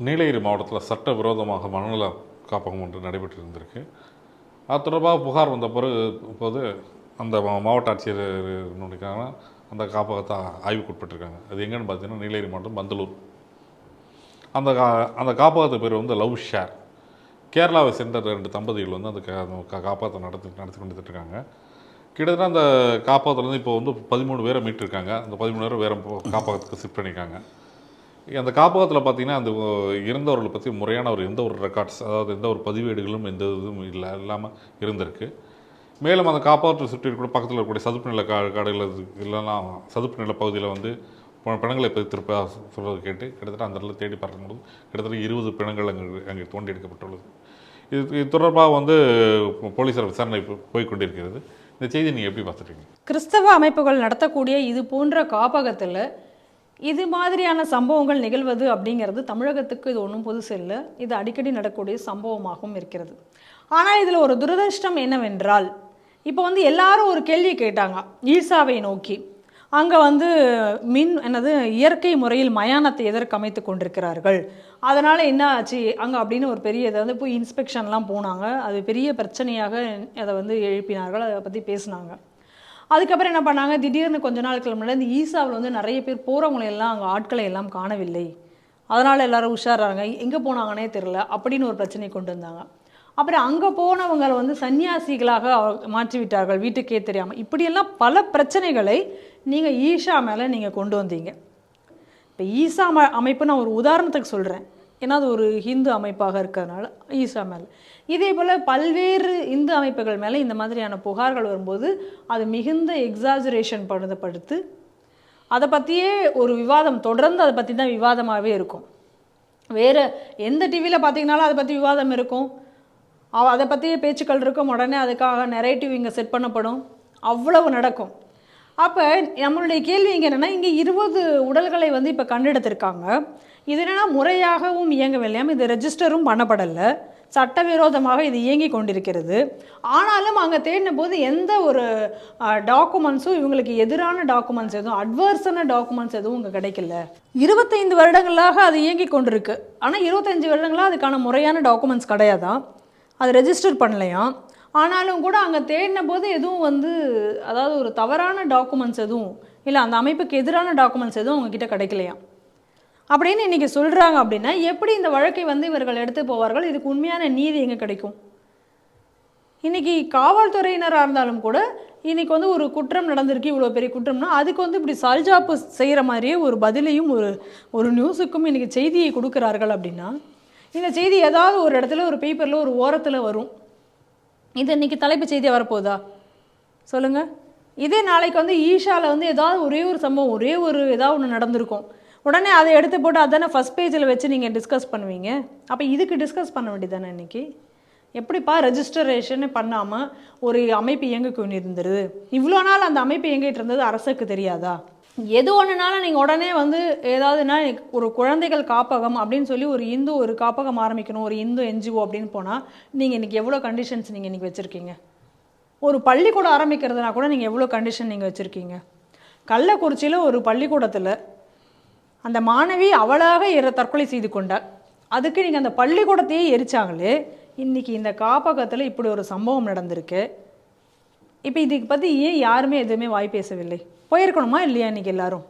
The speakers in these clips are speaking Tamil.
நீலகிரி மாவட்டத்தில் சட்டவிரோதமாக மனநல காப்பகம் ஒன்று நடைபெற்று இருந்திருக்கு அது தொடர்பாக புகார் வந்த பிறகு இப்போது அந்த மா- மாவட்ட ஆட்சியர் அந்த காப்பகத்தை ஆய்வுக்குட்பட்டிருக்காங்க. அது எங்கேன்னு பார்த்தீங்கன்னா நீலகிரி மாவட்டம் பந்தலூர். அந்த கா அந்த காப்பகத்து பேர் வந்து லவ் ஷேர். கேரளாவை சேர்ந்த ரெண்டு தம்பதிகள் வந்து அந்த காப்பகத்தை நடத்தி நடத்தி கொண்டு இருக்காங்க கிட்டத்தட்ட அந்த காப்பகத்துலேருந்து இப்போ வந்து பதிமூணு பேரை மீட்டிருக்காங்க. அந்த பதிமூணு பேரை வேறு காப்பகத்துக்கு ஷிஃப்ட் பண்ணியிருக்காங்க. அந்த காப்பகத்தில் பார்த்தீங்கன்னா அந்த இறந்தவர்களை பற்றி முறையான ஒரு எந்த ஒரு ரெக்கார்ட்ஸ் அதாவது எந்த ஒரு பதிவேடுகளும் எந்த இதுவும் இல்லை இல்லாமல் இருந்திருக்கு. மேலும் அந்த காப்பகத்தை சுற்றி கூட பக்கத்தில் இருக்கக்கூடிய சதுப்பு நில கா கடையில் இல்லைன்னா சதுப்பு நில பகுதியில் வந்து பிணங்களை பிணங்களை திருப்ப சொல்கிறது கேட்டு கிட்டத்தட்ட அந்த இடத்துல தேடி பார்க்கும்போது கிட்டத்தட்ட இருபது பிணங்கள் அங்கே அங்கே தோண்டி எடுக்கப்பட்டுள்ளது. இது இது தொடர்பாக வந்து போலீசார் விசாரணை போய் கொண்டிருக்கிறது இந்த செய்தி நீங்கள் எப்படி பார்த்துருக்கீங்க கிறிஸ்தவ அமைப்புகள் நடத்தக்கூடிய இது போன்ற காப்பகத்தில் இது மாதிரியான சம்பவங்கள் நிகழ்வது அப்படிங்கிறது தமிழகத்துக்கு இது ஒன்றும் புதுசு இல்லை இது அடிக்கடி நடக்கக்கூடிய சம்பவமாகவும் இருக்கிறது. ஆனால் இதில் ஒரு துரதிருஷ்டம் என்னவென்றால் இப்போ வந்து எல்லாரும் ஒரு கேள்வி கேட்டாங்க ஈசாவை நோக்கி. அங்கே வந்து மின் என்னது இயற்கை முறையில் மயானத்தை எதற்கு அமைத்து கொண்டிருக்கிறார்கள்? அதனால் என்ன ஆச்சு? அங்கே அப்படின்னு ஒரு பெரிய இதை வந்து போய் இன்ஸ்பெக்ஷன்லாம் போனாங்க. அது பெரிய பிரச்சனையாக அதை வந்து எழுப்பினார்கள் அதை பற்றி பேசினாங்க. அதுக்கப்புறம் என்ன பண்ணாங்க? திடீர்னு கொஞ்ச நாள் முன்னாடி இந்த ஈசாவில் வந்து நிறைய பேர் போகிறவங்களை எல்லாம் அங்கே ஆட்களை எல்லாம் காணவில்லை. அதனால் எல்லாரும் உஷாராங்க எங்கே போனாங்கன்னே தெரில அப்படின்னு ஒரு பிரச்சனை கொண்டு வந்தாங்க. அப்புறம் அங்கே போனவங்களை வந்து சன்னியாசிகளாக அவ- மாற்றி விட்டார்கள் வீட்டுக்கே தெரியாமல் இப்படியெல்லாம் பல பிரச்சனைகளை நீங்கள் ஈஷா மேலே நீங்கள் கொண்டு வந்தீங்க. இப்போ ஈசா ம அமைப்பு நான் ஒரு உதாரணத்துக்கு சொல்கிறேன் ஏன்னா அது ஒரு ஹிந்து அமைப்பாக இருக்கிறதுனால ஈசா மேலே. இதே போல் பல்வேறு இந்து அமைப்புகள் மேலே இந்த மாதிரியான புகார்கள் வரும்போது அது மிகுந்த எக்ஸாஜரேஷன் படுத்தப்படுத்து அதை பற்றியே ஒரு விவாதம் தொடர்ந்து அதை பற்றி தான் விவாதமாகவே இருக்கும். வேறு எந்த டிவியில் பார்த்தீங்கனாலும் அதை பற்றி விவாதம் இருக்கும். அதை பற்றிய பேச்சுக்கள் இருக்கும். உடனே அதுக்காக நெரேட்டிவ் இங்கே செட் பண்ணப்படும். அவ்வளவு நடக்கும். அப்போ நம்மளுடைய கேள்வி இங்கே என்னென்னா இங்கே இருபது உடல்களை வந்து இப்போ கண்டெடுத்திருக்காங்க. இது என்னென்னா முறையாகவும் இயங்கவில்லையாம் இது ரெஜிஸ்டரும் பண்ணப்படலை. சட்டவிரோதமாக இது இயங்கி கொண்டிருக்கிறது. ஆனாலும் அங்கே தேடின போது எந்த ஒரு டாக்குமெண்ட்ஸும் இவங்களுக்கு எதிரான டாக்குமெண்ட்ஸ் எதுவும் அட்வர்ஸான டாக்குமெண்ட்ஸ் எதுவும் இங்கே கிடைக்கல. இருபத்தைந்து வருடங்களாக அது இயங்கி கொண்டிருக்கு. ஆனால் இருபத்தஞ்சி வருடங்களாக அதுக்கான முறையான டாக்குமெண்ட்ஸ் கிடையாதான் அது ரெஜிஸ்டர் பண்ணலையாம் ஆனாலும் கூட அங்கே தேடின போது எதுவும் வந்து அதாவது ஒரு தவறான டாக்குமெண்ட்ஸ் எதுவும் இல்லை அந்த அமைப்புக்கு எதிரான டாக்குமெண்ட்ஸ் எதுவும் உங்ககிட்ட கிடைக்கலையா அப்படின்னு இன்றைக்கி சொல்கிறாங்க அப்படின்னா எப்படி இந்த வழக்கை வந்து இவர்கள் எடுத்து போவார்கள்? இதுக்கு உண்மையான நீதி எங்கே கிடைக்கும்? இன்றைக்கி காவல்துறையினராக இருந்தாலும் கூட இன்றைக்கி வந்து ஒரு குற்றம் நடந்திருக்கு இவ்வளோ பெரிய குற்றம்னா அதுக்கு வந்து இப்படி சல்ஜாப்பு செய்கிற மாதிரியே ஒரு பதிலையும் ஒரு ஒரு நியூஸுக்கும் இன்றைக்கி செய்தியை கொடுக்குறார்கள் அப்படின்னா இந்த செய்தி ஏதாவது ஒரு இடத்துல ஒரு பேப்பரில் ஒரு ஓரத்தில் வரும். இது இன்றைக்கி தலைப்பு செய்தியாக வரப்போகுதா? சொல்லுங்கள் இதே நாளைக்கு வந்து ஈஷாவில் வந்து ஏதாவது ஒரே ஒரு சம்பவம் ஒரே ஒரு ஏதாவது ஒன்று நடந்திருக்கும். உடனே அதை எடுத்து போட்டு அதானே ஃபஸ்ட் பேஜில் வச்சு நீங்கள் டிஸ்கஸ் பண்ணுவீங்க? அப்போ இதுக்கு டிஸ்கஸ் பண்ண வேண்டியதானே இன்னைக்கு? எப்படிப்பா ரெஜிஸ்டரேஷன் பண்ணாமல் ஒரு அமைப்பு இயங்க கொண்டிருந்தது இவ்வளோ நாள் அந்த அமைப்பு இயங்கிட்டு இருந்தது அரசுக்கு தெரியாதா? எது ஒன்றுனாலும் நீங்கள் உடனே வந்து ஏதாவதுனா ஒரு குழந்தைகள் காப்பகம் அப்படின்னு சொல்லி ஒரு இந்து ஒரு காப்பகம் ஆரம்பிக்கணும் ஒரு இந்து என்ஜிஓ அப்படின்னு போனால் நீங்கள் இன்றைக்கி எவ்வளோ கண்டிஷன்ஸ் நீங்கள் இன்றைக்கி வச்சுருக்கீங்க? ஒரு பள்ளிக்கூடம் ஆரம்பிக்கிறதுனா கூட நீங்கள் எவ்வளோ கண்டிஷன் நீங்கள் வச்சுருக்கீங்க? கள்ளக்குறிச்சியில் ஒரு பள்ளிக்கூடத்தில் அந்த மாணவி அவளாக இற தற்கொலை செய்து கொண்டாள் அதுக்கு நீங்கள் அந்த பள்ளிக்கூடத்தையே எரிச்சாங்களே இன்னைக்கு இந்த காப்பகத்தில் இப்படி ஒரு சம்பவம் நடந்திருக்கு. இப்போ இதுக்கு பற்றி ஏன் யாருமே எதுவுமே வாய் பேசவில்லை? போயிருக்கணுமா இல்லையா இன்னைக்கு எல்லோரும்?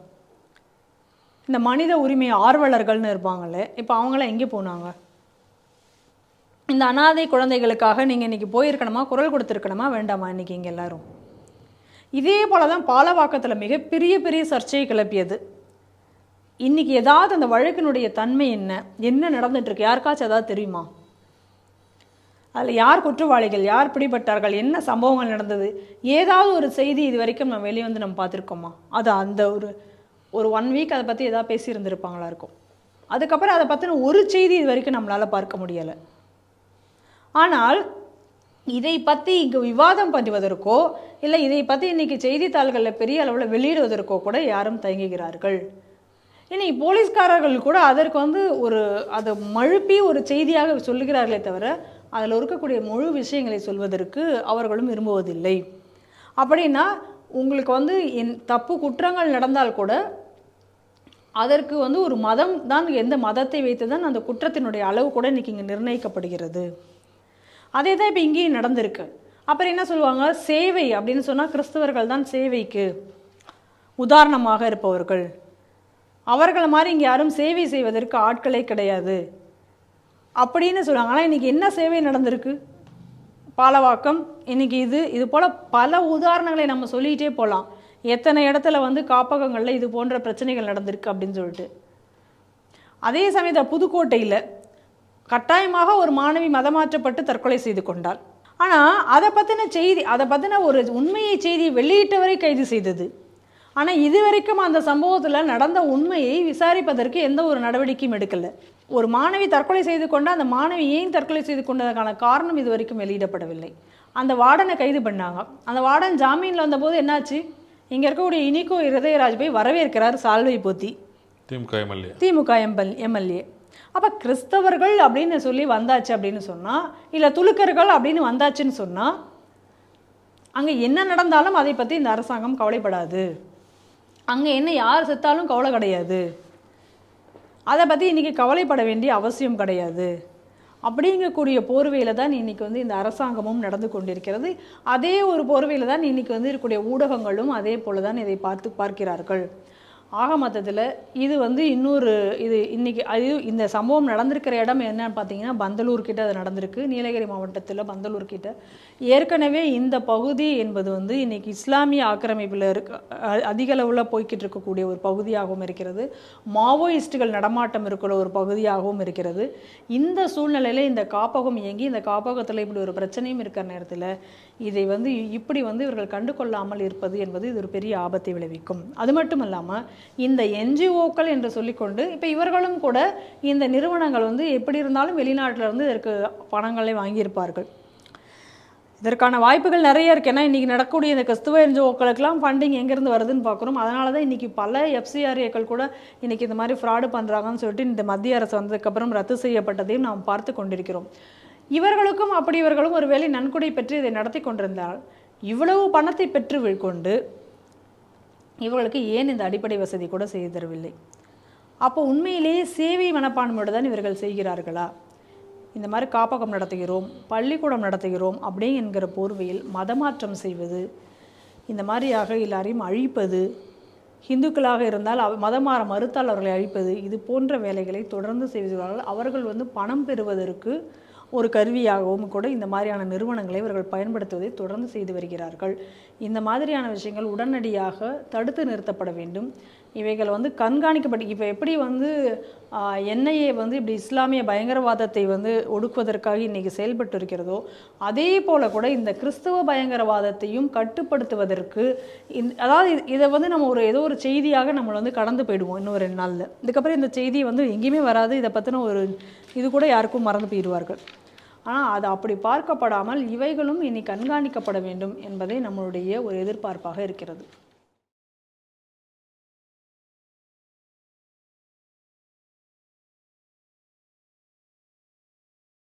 இந்த மனித உரிமை ஆர்வலர்கள்னு இருப்பாங்களே இப்போ அவங்களாம் எங்கே போனாங்க? இந்த அனாதை குழந்தைகளுக்காக நீங்கள் இன்றைக்கி போயிருக்கணுமா குரல் கொடுத்துருக்கணுமா வேண்டாமா இன்னைக்கு இங்கே எல்லாரும்? இதே போல தான் பாலவாக்கத்தில் மிகப்பெரிய பெரிய சர்ச்சையை கிளப்பியது. இன்னைக்கு ஏதாவது அந்த வழக்கினுடைய தன்மை என்ன? என்ன நடந்துட்டு யாருக்காச்சும் ஏதாவது தெரியுமா? அதில் யார் குற்றவாளிகள் யார் பிடிபட்டார்கள் என்ன சம்பவங்கள் நடந்தது ஏதாவது ஒரு செய்தி இது வரைக்கும் நம்ம வெளியே வந்து நம்ம பார்த்துருக்கோமா? அது அந்த ஒரு ஒரு ஒன் வீக் அதை பற்றி ஏதாவது பேசியிருந்திருப்பாங்களா இருக்கும். அதுக்கப்புறம் அதை பற்றின ஒரு செய்தி இது வரைக்கும் நம்மளால் பார்க்க முடியலை. ஆனால் இதை பற்றி இங்கே விவாதம் பண்ணுவதற்கோ இல்லை இதை பற்றி இன்றைக்கி செய்தித்தாள்களில் பெரிய அளவில் வெளியிடுவதற்கோ கூட யாரும் தயங்குகிறார்கள். இன்னைக்கு போலீஸ்காரர்கள் கூட அதற்கு வந்து ஒரு அதை மழுப்பி ஒரு செய்தியாக சொல்லுகிறார்களே தவிர அதில் இருக்கக்கூடிய முழு விஷயங்களை சொல்வதற்கு அவர்களும் விரும்புவதில்லை. அப்படின்னா உங்களுக்கு வந்து என் தப்பு குற்றங்கள் நடந்தால் கூட அதற்கு வந்து ஒரு மதம் தான் எந்த மதத்தை வைத்து தான் அந்த குற்றத்தினுடைய அளவு கூட இன்றைக்கி இங்கே நிர்ணயிக்கப்படுகிறது. அதே தான் இப்போ இங்கேயும் நடந்திருக்கு. அப்புறம் என்ன சொல்லுவாங்க? சேவை அப்படின்னு சொன்னால் கிறிஸ்தவர்கள் தான் சேவைக்கு உதாரணமாக இருப்பவர்கள். அவர்களை மாதிரி இங்கே யாரும் சேவை செய்வதற்கு ஆட்களே கிடையாது. அப்படின்னு சொல்லுவாங்க ஆனால் இன்றைக்கி என்ன சேவை நடந்திருக்கு? பாலவாக்கம் இன்னைக்கு இது இது போல் பல உதாரணங்களை நம்ம சொல்லிகிட்டே போகலாம் எத்தனை இடத்துல வந்து காப்பகங்களில் இது போன்ற பிரச்சனைகள் நடந்திருக்கு அப்படின்னு சொல்லிட்டு. அதே சமயத்தில் புதுக்கோட்டையில் கட்டாயமாக ஒரு மாணவி மதமாற்றப்பட்டு தற்கொலை செய்து கொண்டாள். ஆனால் அதை பற்றின செய்தி அதை பற்றின ஒரு உண்மையை செய்தி வெளியிட்டவரை கைது செய்தது. ஆனால் இதுவரைக்கும் அந்த சம்பவத்தில் நடந்த உண்மையை விசாரிப்பதற்கு எந்த ஒரு நடவடிக்கையும் எடுக்கலை. ஒரு மாணவி தற்கொலை செய்து கொண்ட அந்த மாணவி ஏன் தற்கொலை செய்து கொண்டதற்கான காரணம் இது வரைக்கும் வெளியிடப்படவில்லை. அந்த வார்டனை கைது பண்ணாங்க. அந்த வார்டன் ஜாமீனில் வந்தபோது என்னாச்சு? இங்கே இருக்கக்கூடிய இனிகோ இருதயராஜ் போய் வரவேற்கிறார் சால்வை போத்தி. திமுக எம்எல்ஏ. திமுக எம்பல் எம்எல்ஏ. அப்போ கிறிஸ்தவர்கள் அப்படின்னு சொல்லி வந்தாச்சு அப்படின்னு சொன்னால் இல்லை துலுக்கர்கள் அப்படின்னு வந்தாச்சுன்னு சொன்னால் அங்கே என்ன நடந்தாலும் அதை பற்றி இந்த அரசாங்கம் கவலைப்படாது. அங்கே என்ன யார் செத்தாலும் கவலை கிடையாது. அதை பற்றி இன்றைக்கி கவலைப்பட வேண்டிய அவசியம் கிடையாது. அப்படிங்கக்கூடிய போர்வையில் தான் இன்னைக்கு வந்து இந்த அரசாங்கமும் நடந்து கொண்டிருக்கிறது. அதே ஒரு போர்வையில் தான் இன்னைக்கு வந்து இருக்கக்கூடிய ஊடகங்களும் அதே போல தான் இதை பார்த்து பார்க்கிறார்கள். ஆக மொத்தத்தில் இது வந்து இன்னொரு இது இன்னைக்கு அது இந்த சம்பவம் நடந்திருக்கிற இடம் என்னன்னு பார்த்தீங்கன்னா பந்தலூர் கிட்ட அது நடந்திருக்கு. நீலகிரி மாவட்டத்தில் பந்தலூர் கிட்ட. ஏற்கனவே இந்த பகுதி என்பது வந்து இன்றைக்கி இஸ்லாமிய ஆக்கிரமிப்பில் இருக்க அதிகளவில் அதிக அளவில் போய்கிட்டு இருக்கக்கூடிய ஒரு பகுதியாகவும் இருக்கிறது. மாவோயிஸ்டுகள் நடமாட்டம் இருக்கிற ஒரு பகுதியாகவும் இருக்கிறது. இந்த சூழ்நிலையில் இந்த காப்பகம் இயங்கி இந்த காப்பகத்தில் இப்படி ஒரு பிரச்சனையும் இருக்கிற நேரத்தில் இதை வந்து இப்படி வந்து இவர்கள் கண்டு கொள்ளாமல் இருப்பது என்பது இது ஒரு பெரிய ஆபத்தை விளைவிக்கும். அது மட்டும் இல்லாமல் இந்த என்ஜிஓக்கள் என்று சொல்லிக்கொண்டு இப்போ இவர்களும் கூட இந்த நிறுவனங்கள் வந்து எப்படி இருந்தாலும் வெளிநாட்டில் இருந்து இதற்கு பணங்களை வாங்கியிருப்பார்கள். இதற்கான வாய்ப்புகள் நிறைய இருக்குது ஏன்னா இன்றைக்கி நடக்கக்கூடிய இந்த கிறிஸ்துவ என்ஜிஓக்களுக்கெல்லாம் ஃபண்டிங் எங்கேருந்து வருதுன்னு பார்க்குறோம் அதனால தான் இன்றைக்கி பல எஃப்சிஆர்ஏக்கள் கூட இன்றைக்கி இந்த மாதிரி ஃப்ராடு பண்ணுறாங்கன்னு சொல்லிட்டு இந்த மத்திய அரசு வந்ததுக்கப்புறம் ரத்து செய்யப்பட்டதையும் நாம் பார்த்து கொண்டிருக்கிறோம். இவர்களுக்கும் அப்படி இவர்களும் ஒரு வேலை நன்கொடை பெற்று இதை நடத்தி கொண்டிருந்தால் இவ்வளவு பணத்தை பெற்று கொண்டு இவர்களுக்கு ஏன் இந்த அடிப்படை வசதி கூட செய்து தரவில்லை? அப்போ உண்மையிலேயே சேவை மனப்பான்மையோடு தான் இவர்கள் செய்கிறார்களா? இந்த மாதிரி காப்பகம் நடத்துகிறோம் பள்ளிக்கூடம் நடத்துகிறோம் அப்படி என்கிற போர்வையில் மதமாற்றம் செய்வது இந்த மாதிரியாக எல்லாரையும் அழிப்பது இந்துக்களாக இருந்தால் அவ மதம் மாற மறுத்தால் அவர்களை அழிப்பது இது போன்ற வேலைகளை தொடர்ந்து செய்வதால் அவர்கள் வந்து பணம் பெறுவதற்கு ஒரு கருவியாகவும் கூட இந்த மாதிரியான நிறுவனங்களை இவர்கள் பயன்படுத்துவதை தொடர்ந்து செய்து வருகிறார்கள். இந்த மாதிரியான விஷயங்கள் உடனடியாக தடுத்து நிறுத்தப்பட வேண்டும். இவைகள் வந்து கண்காணிக்கப்பட்டு இப்போ எப்படி வந்து என்ஐஏ வந்து இப்படி இஸ்லாமிய பயங்கரவாதத்தை வந்து ஒடுக்குவதற்காக இன்றைக்கி செயல்பட்டு இருக்கிறதோ அதே போல் கூட இந்த கிறிஸ்தவ பயங்கரவாதத்தையும் கட்டுப்படுத்துவதற்கு இந் அதாவது இதை வந்து நம்ம ஒரு ஏதோ ஒரு செய்தியாக நம்ம வந்து கடந்து போயிடுவோம் இன்னும் ரெண்டு நாளில். இதுக்கப்புறம் இந்த செய்தி வந்து எங்கேயுமே வராது. இதை பற்றின ஒரு இது கூட யாருக்கும் மறந்து போயிடுவார்கள். ஆனால் அது அப்படி பார்க்கப்படாமல் இவைகளும் இனி கண்காணிக்கப்பட வேண்டும் என்பதே நம்மளுடைய ஒரு எதிர்பார்ப்பாக இருக்கிறது.